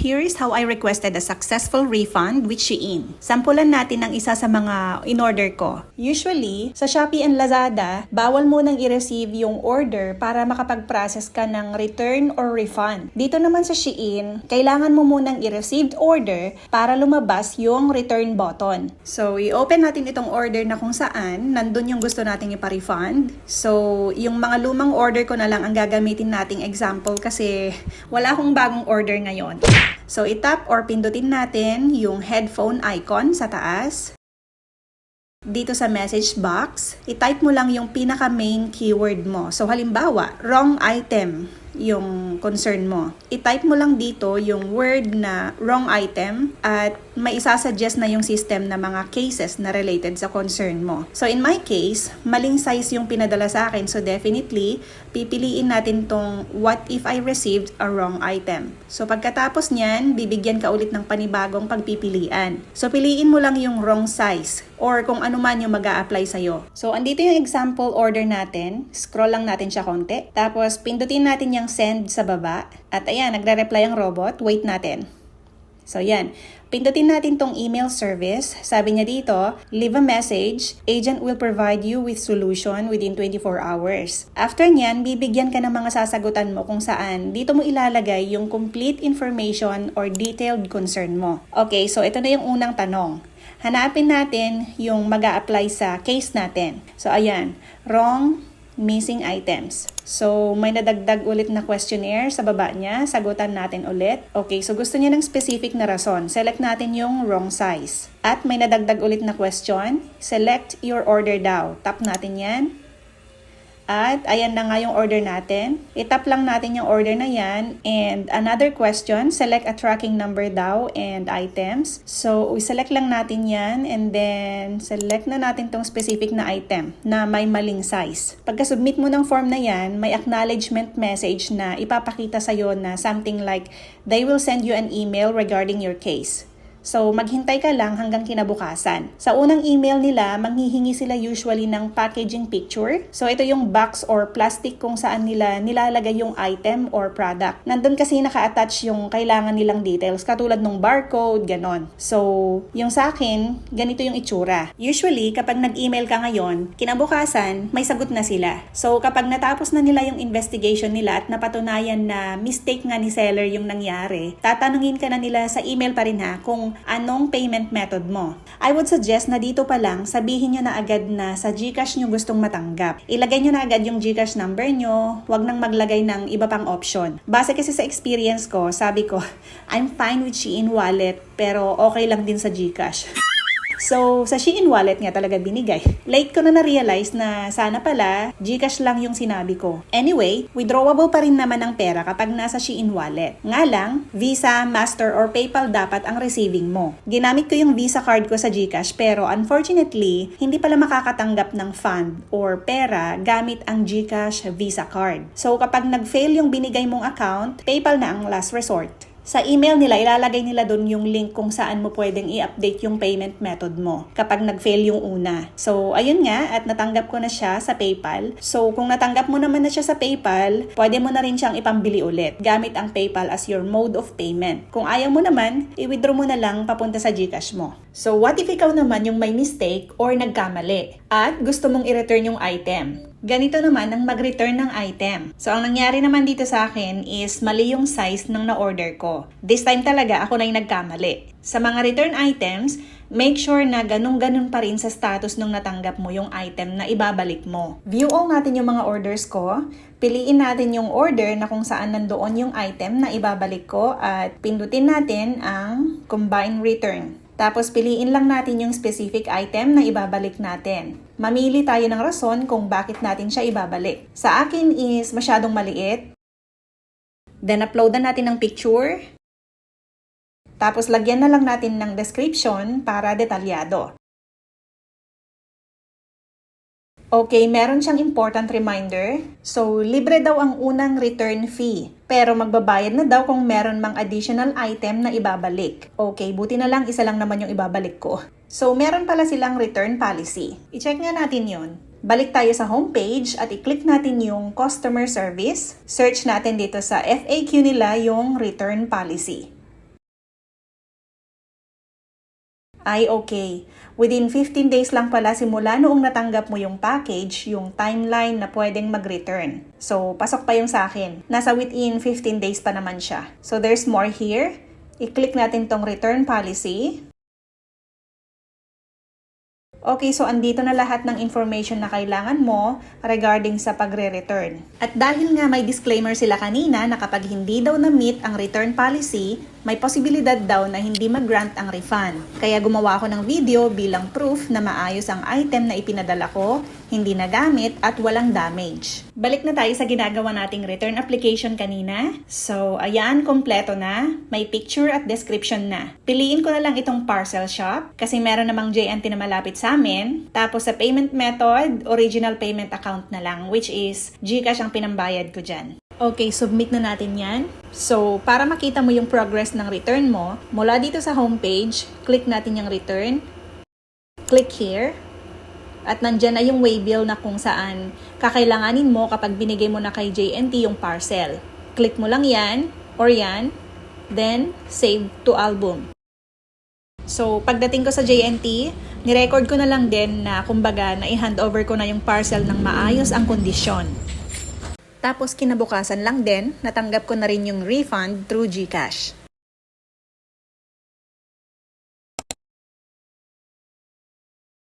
Here is how I requested a successful refund with Shein. Sampulan natin ng isa sa mga in-order ko. Usually, sa Shopee and Lazada, bawal mo nang i-receive yung order para makapag-process ka ng return or refund. Dito naman sa Shein, kailangan mo munang i-received order para lumabas yung return button. So, i-open natin itong order na kung saan nandun yung gusto nating ipa-refund. So, yung mga lumang order ko na lang ang gagamitin nating example kasi wala akong bagong order ngayon. So, itap or pindutin natin yung headphone icon sa taas. Dito sa message box, itype mo lang yung pinaka main keyword mo. So, halimbawa, wrong item yung concern mo. I-type mo lang dito yung word na wrong item at may isasuggest na yung system na mga cases na related sa concern mo. So in my case, maling size yung pinadala sa akin. So definitely, pipiliin natin tong what if I received a wrong item. So pagkatapos niyan, bibigyan ka ulit ng panibagong pagpipilian. So piliin mo lang yung wrong size or kung ano man yung mag apply sa'yo. So andito yung example order natin. Scroll lang natin siya konti. Tapos pindutin natin yung send sa baba. At ayan, nagre-reply ang robot. Wait natin. So yan, pindutin natin tong email service. Sabi niya dito, leave a message, agent will provide you with solution within 24 hours. After niyan, bibigyan ka ng mga sasagutan mo kung saan dito mo ilalagay yung complete information or detailed concern mo. Okay, so ito na yung unang tanong. Hanapin natin yung mag apply sa case natin. So ayan, wrong missing items. So, may nadagdag ulit na questionnaire sa baba niya. Sagutan natin ulit. Okay, so gusto niya ng specific na rason. Select natin yung wrong size. At may nadagdag ulit na question. Select your order daw. Tap natin yan. At ayan na nga yung order natin. Itap lang natin yung order na yan. And another question, select a tracking number daw and items. So, select lang natin yan and then select na natin tong specific na item na may maling size. Pagka-submit mo ng form na yan, may acknowledgement message na ipapakita sa'yo na something like, they will send you an email regarding your case. So, maghintay ka lang hanggang kinabukasan. Sa unang email nila, manghihingi sila usually ng packaging picture. So, ito yung box or plastic kung saan nila nilalagay yung item or product. Nandun kasi naka-attach yung kailangan nilang details, katulad ng barcode, ganon. So, yung sa akin, ganito yung itsura. Usually, kapag nag-email ka ngayon, kinabukasan, may sagot na sila. So, kapag natapos na nila yung investigation nila at napatunayan na mistake nga ni seller yung nangyari, tatanungin ka na nila sa email pa rin ha kung anong payment method mo. I would suggest na dito pa lang sabihin nyo na agad na sa GCash nyo gustong matanggap. Ilagay nyo na agad yung GCash number nyo, wag nang maglagay ng iba pang option. Base kasi sa experience ko, sabi ko, I'm fine with Shein wallet pero okay lang din sa GCash. So, sa Shein wallet nga talaga binigay. Late ko na na-realize na sana pala, Gcash lang yung sinabi ko. Anyway, withdrawable pa rin naman ang pera kapag nasa Shein wallet. Nga lang, Visa, Master, or PayPal dapat ang receiving mo. Ginamit ko yung Visa card ko sa Gcash pero unfortunately, hindi pala makakatanggap ng fund or pera gamit ang Gcash Visa card. So, kapag nag-fail yung binigay mong account, PayPal na ang last resort. Sa email nila, ilalagay nila doon yung link kung saan mo pwedeng i-update yung payment method mo kapag nag-fail yung una. So, ayun nga, at natanggap ko na siya sa PayPal. So, kung natanggap mo naman na siya sa PayPal, pwede mo na rin siyang ipambili ulit gamit ang PayPal as your mode of payment. Kung ayaw mo naman, i-withdraw mo na lang papunta sa GCash mo. So, what if ikaw naman yung may mistake or nagkamali at gusto mong i-return yung item? Ganito naman ang mag-return ng item. So, ang nangyari naman dito sa akin is mali yung size ng na-order ko. This time talaga ako na yung nagkamali. Sa mga return items, make sure na ganun-ganun pa rin sa status nung natanggap mo yung item na ibabalik mo. View all natin yung mga orders ko. Piliin natin yung order na kung saan nandoon yung item na ibabalik ko at pindutin natin ang combine return. Tapos piliin lang natin yung specific item na ibabalik natin. Mamili tayo ng rason kung bakit natin siya ibabalik. Sa akin is masyadong maliit. Then uploadan natin ng picture. Tapos lagyan na lang natin ng description para detalyado. Okay, meron siyang important reminder. So, libre daw ang unang return fee. Pero magbabayad na daw kung meron mang additional item na ibabalik. Okay, buti na lang isa lang naman yung ibabalik ko. So, meron pala silang return policy. I-check nga natin yon. Balik tayo sa homepage at i-click natin yung customer service. Search natin dito sa FAQ nila yung return policy. Ay okay. Within 15 days lang pala simula noong natanggap mo yung package, yung timeline na pwedeng mag-return. So, pasok pa yung sa akin. Nasa within 15 days pa naman siya. So, there's more here. I-click natin tong return policy. Okay, so andito na lahat ng information na kailangan mo regarding sa pagre-return. At dahil nga may disclaimer sila kanina na kapag hindi daw na-meet ang return policy, may posibilidad daw na hindi mag-grant ang refund. Kaya gumawa ako ng video bilang proof na maayos ang item na ipinadala ko, hindi nagamit at walang damage. Balik na tayo sa ginagawa nating return application kanina. So, ayan, kompleto na. May picture at description na. Piliin ko na lang itong parcel shop kasi meron namang JNT na malapit sa amin. Tapos sa payment method, original payment account na lang which is GCash ang pinambayad ko dyan. Okay, submit na natin yan. So, para makita mo yung progress ng return mo, mula dito sa homepage, click natin yung return. Click here. At nandyan na yung waybill na kung saan kakailanganin mo kapag binigay mo na kay JNT yung parcel. Click mo lang yan, or yan, then save to album. So, pagdating ko sa JNT, nirecord ko na lang din na kumbaga na i-hand over ko na yung parcel ng maayos ang kondisyon. Tapos kinabukasan lang din, natanggap ko na rin yung refund through GCash.